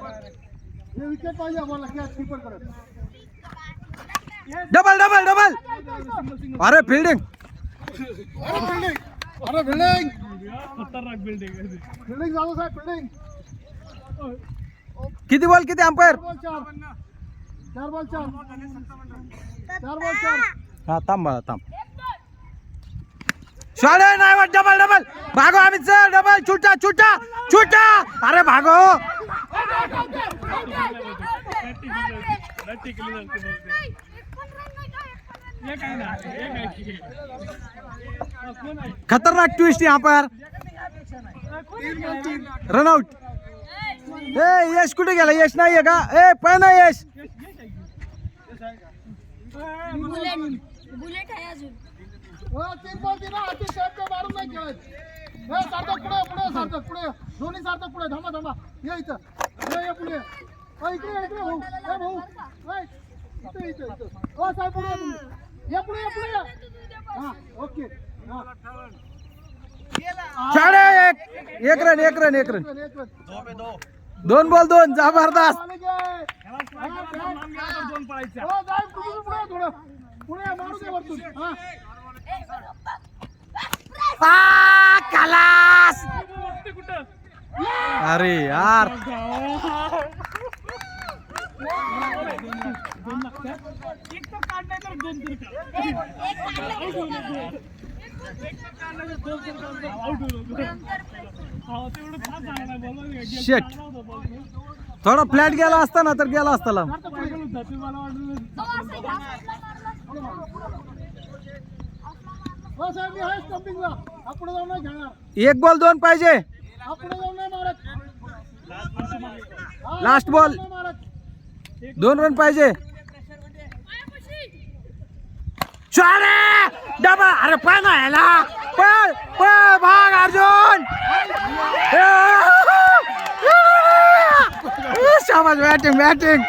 Wicket पाहिजे आम्हाला catch double double double अरे फिल्डिंग अरे बिल्डिंग अरे बिल्डिंग खतरनाक बिल्डिंग बिल्डिंग झालं साहेब बिल्डिंग किती बॉल किती अंपायर चार बॉल चार. चार बॉल चार. चार बॉल चार. हा थांब बाळा थांब. शाळे नाही वाट डबल डबल भागो आम्ही चल डबल छुटा छुटा छुटा. अरे भागो. खतरनाक ट्विस्ट यहाँ पर. रनआउट ए यश कुठे गेला? यश नाही आहे का? ए पण यश. बुलेट आहे अजून. तीन बॉल दिला. अति साहेब का मारून नाही खेळत. हे सार्थक पुढे पुढे सार्थक पुढे. दोन्ही सार्थक पुढे. थांबा थांबा. ये इथं. ये ये पुढे. हो, इकडे ये, इकडे भाऊ. ए भाऊ. इथं इथं इथं. हो साहेब पुढे या तुम्ही. या पुढे या पुढे. या हा ओके. हा. शाळे एक एक रन एक रन एक रन. दोन बॉल दोन. जबरदस्त. हा, दोन हो, तुम्ही पुढे मारू दे वरतून. हा. आ, अरे यार. दोन थोडा फ्लॅट गेला असता ना तर गेला असता. एक बॉल दोन पाहिजे हा हा, नाही मारत दोन रन पाहिजे डबल अरे पण याला पळ भाग अर्जुन शाबाश बॅटिंग बॅटिंग